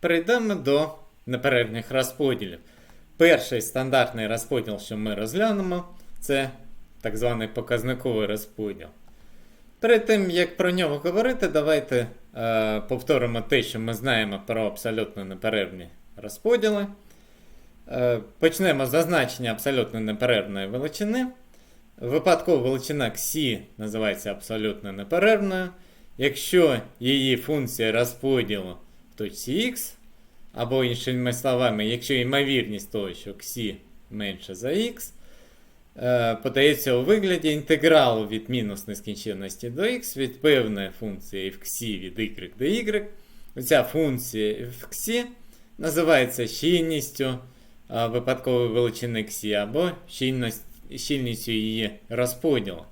Перейдемо до неперервних розподілів. Перший стандартний розподіл, що ми розглянемо, це так званий показниковий розподіл. Перед тим, як про нього говорити, давайте е, повторимо те, що ми знаємо про абсолютно неперервні розподіли. Е, почнемо з зазначення абсолютно неперервної величини. Випадкова величина Ксі називається абсолютно неперервною. Якщо її функція розподілу точці Х, або іншими словами, якщо ймовірність того, що Ксі менше за Х, е, подається у вигляді інтегралу від мінус нескінченності до х від певної функції в Ксі від y до y. Оця функція в Ксі називається щільністю е, випадкової величини Ксі або щільністю її розподілу.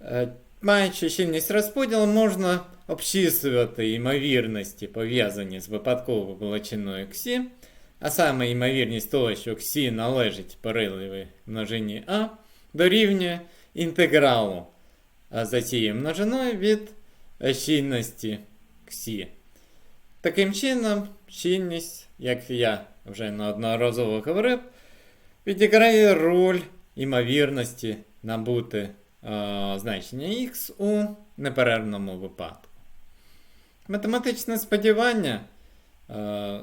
Е, Маючи щільність розподілу, можна обчислювати ймовірності, пов'язані з випадковою величиною Ксі, а саме ймовірність того, що Ксі належить переливій множині А, дорівнює інтегралу за цією множиною від щільності Ксі. Таким чином, щільність, як я вже неодноразово говорив, відіграє роль ймовірності набути е, значення х у неперервному випадку. Математичне сподівання е,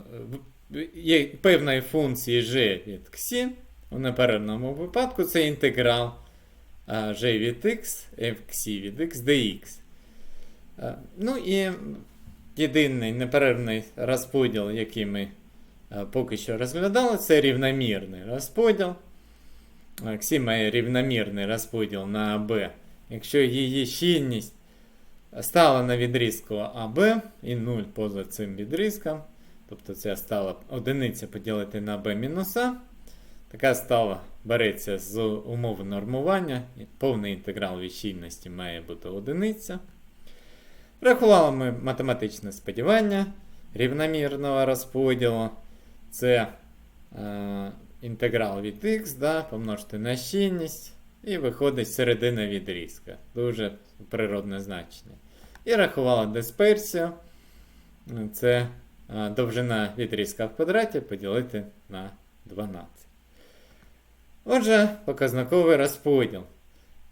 є певної функції g від x у неперервному випадку це інтеграл е, g від x, f x від x dx. Е, Ну і єдиний неперервний розподіл, який ми поки що розглядали, це рівномірний розподіл. Ксі має рівномірний розподіл на АБ. Якщо її щільність стала на відрізку АБ і 0 поза цим відрізком, тобто це стала одиниця поділити на b мінус така стала береться з умови нормування, повний інтеграл від має бути одиниця. Рахували ми математичне сподівання рівномірного розподілу. Це е, інтеграл від x, да, помножити на щільність, і виходить середина відрізка. Дуже природне значення. І рахувала дисперсію. Це довжина відрізка в квадраті поділити на 12. Отже, показниковий розподіл.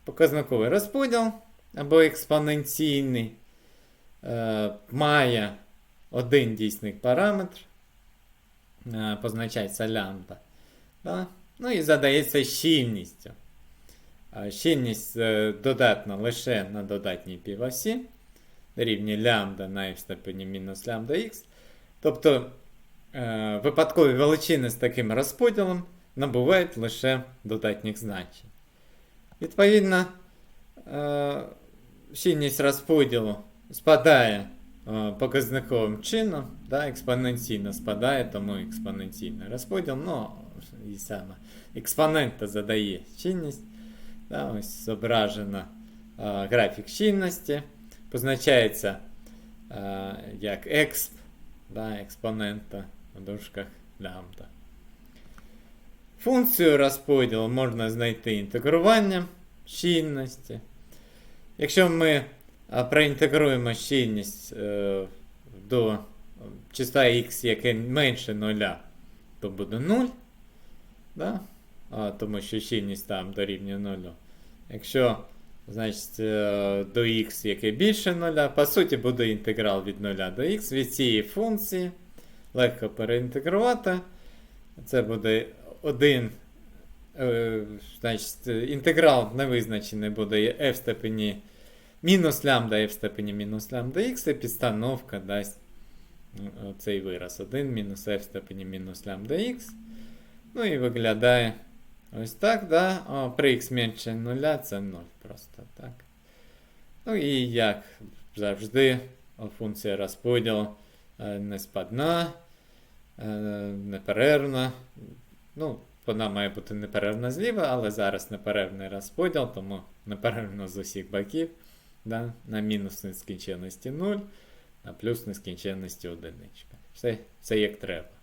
Показниковий розподіл або експоненційний е, має один дійсний параметр, е, позначається лямбда. Да? Ну і задається щільністю. Щільність е, додатна лише на додатній півосі рівні лямбда на f степені мінус лямбда х. Тобто е, випадкові величини з таким розподілом набувають лише додатніх значень. Відповідно, е, щільність розподілу спадає показниковим чином, да, експоненційно спадає, тому експоненційний розподіл. Ну, і саме експонента задає щільність. Да, ось зображено е, графік щільності. Позначається е, як exp, да, експонента в дужках лямбда. Функцію розподілу можна знайти інтегруванням щільності. Якщо ми а, проінтегруємо щільність е, до числа x, яке менше 0, то буде 0. Да? А, тому що щільність там дорівнює 0. Якщо значить, е, до x, яке більше 0, по суті, буде інтеграл від 0 до x від цієї функції. Легко переінтегрувати. Це буде один. е, Значить, інтеграл невизначений буде f степені мінус лямбда f степені мінус лямбда x, і підстановка дасть ну, цей вираз 1 мінус f в степені мінус лямбда x. Ну і виглядає ось так, да? О, при x менше 0 це 0 просто так. Ну і як завжди, функція розподілу е, неспадна, е, неперервна. Ну, вона має бути неперервна зліва, але зараз неперервний розподіл, тому неперервно з усіх боків. Да? На мінус нескінченності 0, на плюс нескінченності 1. Все, все як треба.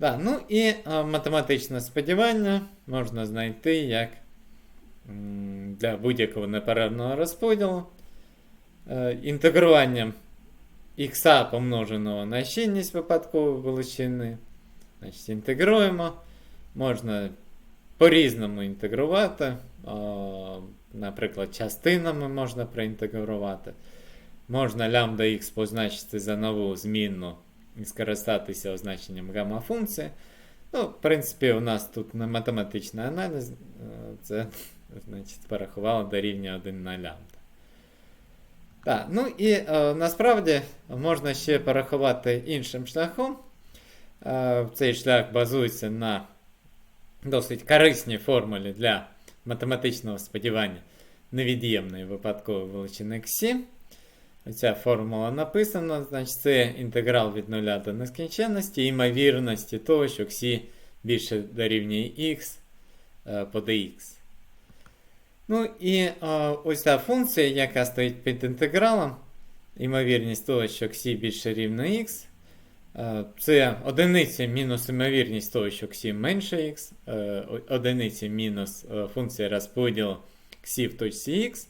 Да, ну і а, математичне сподівання можна знайти як для будь-якого неперервного розподілу. Е, інтегруванням х помноженого на щільність випадкової величини. Значить, інтегруємо. Можна по-різному інтегрувати. О, наприклад, частинами можна проінтегрувати. Можна лямбда х позначити за нову змінну і скористатися означенням гамма функції. Ну, В принципі, у нас тут не математичний аналіз, е, це значить, порахувало до рівня 1 на лямбда. Так, ну і е, насправді можна ще порахувати іншим шляхом. Е, Цей шлях базується на досить корисній формулі для математичного сподівання невід'ємної випадкової величини К7 ця формула написана, значить це інтеграл від 0 до нескінченності імовірності того, що Xі більше дорівнює X по dx. Ну і е, ось та функція, яка стоїть під інтегралом, імовірність того, що Xі більше рівно X. Е, це одиниця мінус імовірність того, що Xі менше X, е, одиниця мінус функція розподілу Xі в точці X.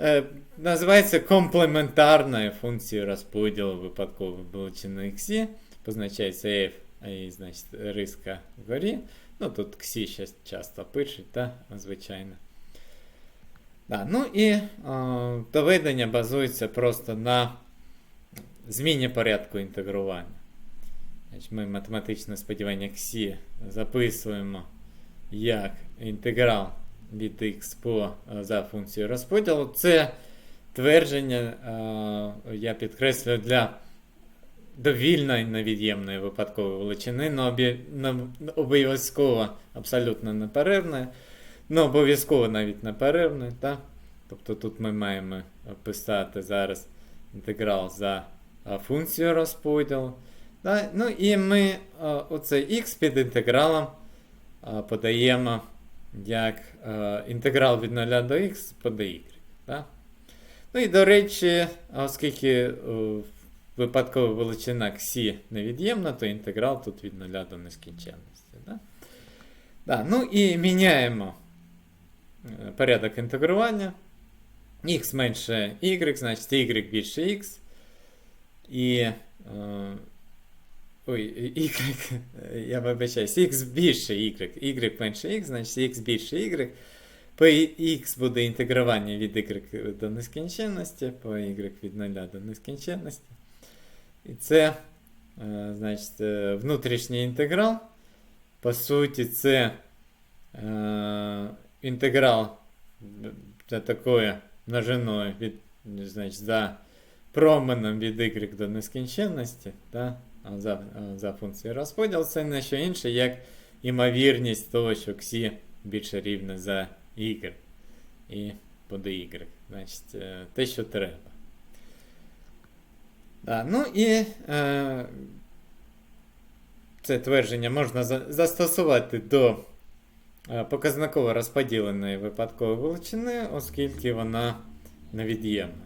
Е, Називається комплементарною функцією розподілу випадкової величини xі. Позначається f, а і, значить, риска вгорі. Ну, тут xі ще часто пишуть, та, звичайно. Да, ну і е, доведення базується просто на зміні порядку інтегрування. Значить, Ми математичне сподівання xі записуємо як інтеграл від x по, е, за функцією розподілу. Це твердження, е, я підкреслюю, для довільної невід'ємної випадкової величини, но обов'язково абсолютно неперервної. Ну, обов'язково навіть неперервний, так? Тобто тут ми маємо писати зараз інтеграл за а, функцію розподілу. Ну і ми оцей x під інтегралом подаємо як а, інтеграл від 0 до x по dy. Так? Ну і до речі, оскільки о, випадкова величина xі невід'ємна, то інтеграл тут від 0 до нескінченності. Так? Да, ну і міняємо е, порядок інтегрування. X менше y, значить y більше x. І. Е, ой, y, я вибачаюсь, x більше y, y менше x, значить x більше y. По x буде інтегрування від y до нескінченності, по y від 0 до нескінченності. І це, е, значить, е, внутрішній інтеграл. По суті, це е, інтеграл за такою множиною від, значить, за променем від y до нескінченності, та, а За, за функцією розподіл, це не що інше, як імовірність того, що xі більше рівне за y і по dy. Значить, е, те, що треба. Да, ну і е, це твердження можна за- застосувати до е, показниково розподіленої випадкової величини, оскільки вона невід'ємна.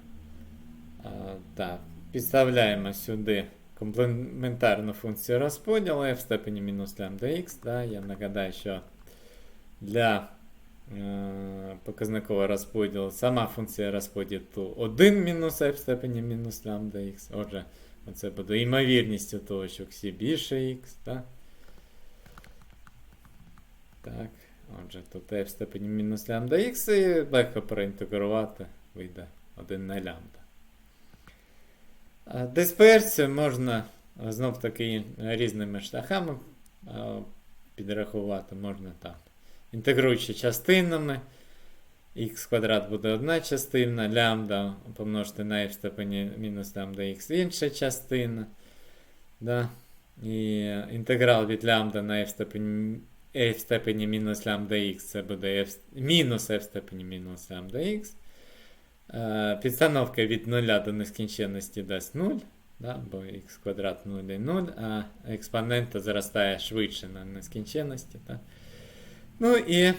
Е, Так, підставляємо сюди комплементарну функцію розподілу f в степені мінус лямбда x. Да, я нагадаю, що для е, показникового розподілу сама функція розподілу 1 мінус f в степені мінус лямбда x. Отже, Оце буде ймовірністю того, що xі більше x, так? Так, отже, тут f в степені мінус лямбда x і легко проінтегрувати вийде 1 на лямбда. Дисперсію можна знов таки різними шляхами підрахувати, можна там. Інтегруючи частинами. Х квадрат буде одна частина, лямбда помножити на f степені мінус лямбда х інша частина. Да? І інтеграл від лямбда на f степені, f степені мінус лямбда х це буде f, мінус f степені мінус лямбда х. Е, Підстановка від 0 до нескінченності дасть 0, да? бо х квадрат 0 і 0, а експонента зростає швидше на нескінченності. Да? Ну і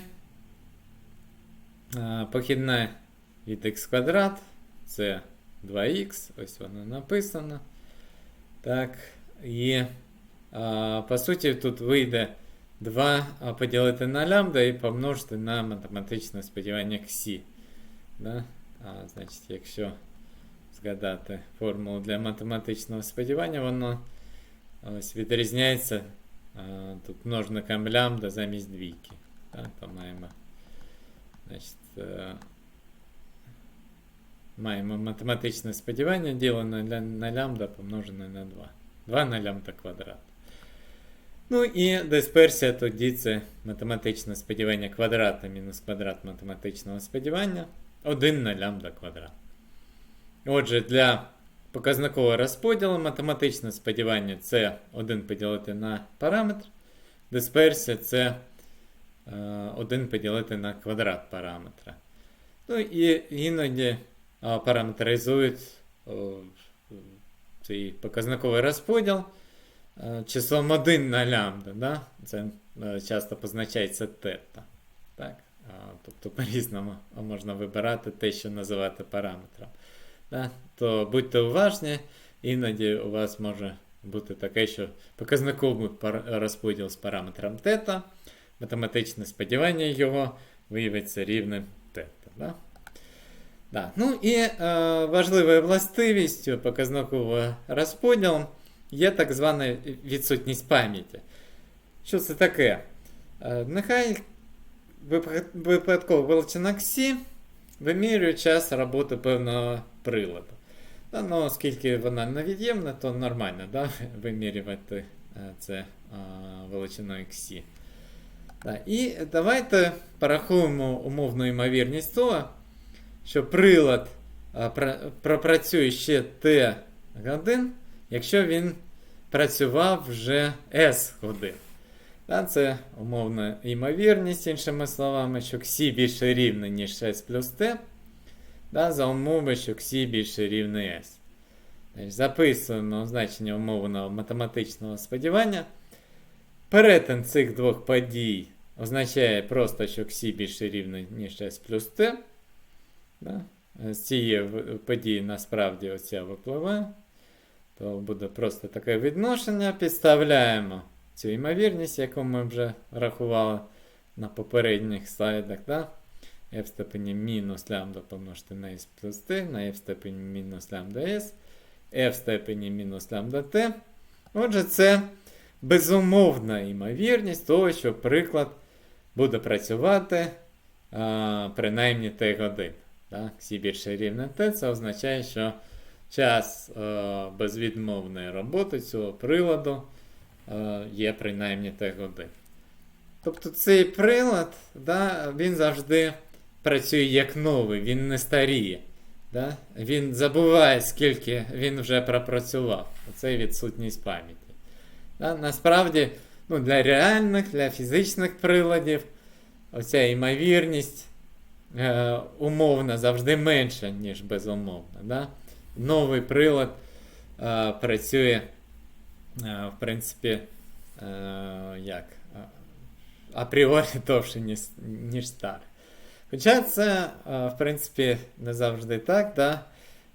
Е, Похідне від x квадрат це 2х, ось воно написано. Так, і а, по суті тут вийде 2 поділити на лямбда і помножити на математичне сподівання ксі. Да? А, Значить, якщо згадати формулу для математичного сподівання, воно ось відрізняється а, тут множником лямбда замість двійки. Так, то маємо, значить, е, маємо математичне сподівання ділене на, на лямбда помножене на 2. 2 на лямбда квадрат. Ну і дисперсія тоді це математичне сподівання квадрата мінус квадрат математичного сподівання 1 на лямбда квадрат. Отже, для показникового розподілу математичне сподівання це 1 поділити на параметр. Дисперсія це е, 1 поділити на квадрат параметра. Ну і іноді параметризують цей показниковий розподіл е, числом 1 на лямбда. Да? Це е, часто позначається тета. Так? Тобто по-різному можна вибирати те, що називати параметром. Да? То будьте уважні, іноді у вас може бути таке, що показниковий розподіл з параметром тета, математичне сподівання його виявиться рівним тета. Да? Да. Ну і е, важливою властивістю показникового розподілу є так звана відсутність пам'яті. Що це таке? Е, нехай випадкова величина ксі вимірює час роботи певного приладу. Да, ну, оскільки вона невід'ємна, то нормально да, вимірювати е, це е, величиною ксі. Да, і давайте порахуємо умовну ймовірність того, що прилад а, пра- пропрацює ще Т годин, якщо він працював вже S годин. Це умовна ймовірність, іншими словами, що Ксі більше рівне, ніж S плюс T. Да, за умови, що Ксі більше рівне S. Записуємо значення умовного математичного сподівання. Перетин цих двох подій означає просто, що Ксі більше рівне, ніж S плюс T. Да? З цієї події насправді оця випливає. То буде просто таке відношення. Підставляємо цю ймовірність, яку ми вже рахували на попередніх слайдах. Да? f степені мінус лямбда помножити на s плюс t, на f в степені мінус лямбда s, f в степені мінус лямбда t. Отже, це безумовна ймовірність того, що приклад буде працювати а, принаймні t годин. Так? Більше рівне t, це означає, що час е, безвідмовної роботи цього приладу є принаймні t годин. Тобто цей прилад, да, він завжди працює як новий, він не старіє. Да? Він забуває, скільки він вже пропрацював. Це відсутність пам'яті. Да? Насправді, ну, для реальних, для фізичних приладів, оця ймовірність е, умовна завжди менша, ніж безумовна. Да? Новий прилад е, працює, е, в принципі, е, як? е, апріорі довше, ніж, старий. Хоча це, е, в принципі, не завжди так. Да?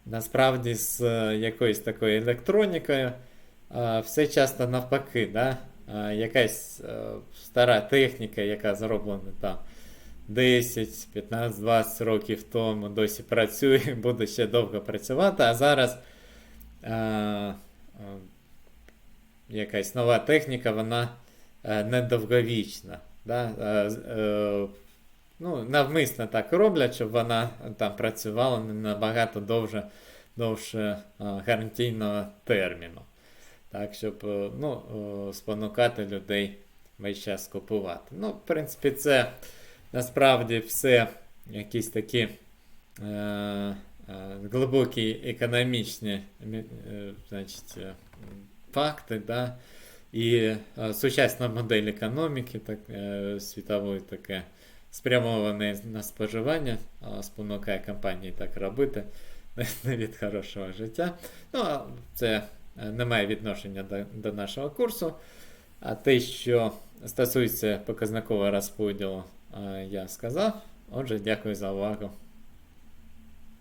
Насправді, з е, якоюсь такою електронікою е, все часто навпаки. Да? Е, Якась е, стара техніка, яка зроблена там 10, 15, 20 років тому, досі працює, буде ще довго працювати, а зараз е, е, якась нова техніка, вона е, недовговічна. Да? Е, е, ну, навмисно так роблять, щоб вона там працювала набагато довше, довше гарантійного терміну. Так, щоб ну, спонукати людей весь час купувати. Ну, в принципі, це насправді все якісь такі е, е, глибокі економічні е, значить, факти. Да? І е, сучасна модель економіки так, е, світової таке спрямоване на споживання, спонукає компанії так робити не від хорошого життя. Ну, а це е, не має відношення до, до нашого курсу. А те, що стосується показникового розподілу, я сказав. Отже, дякую за увагу.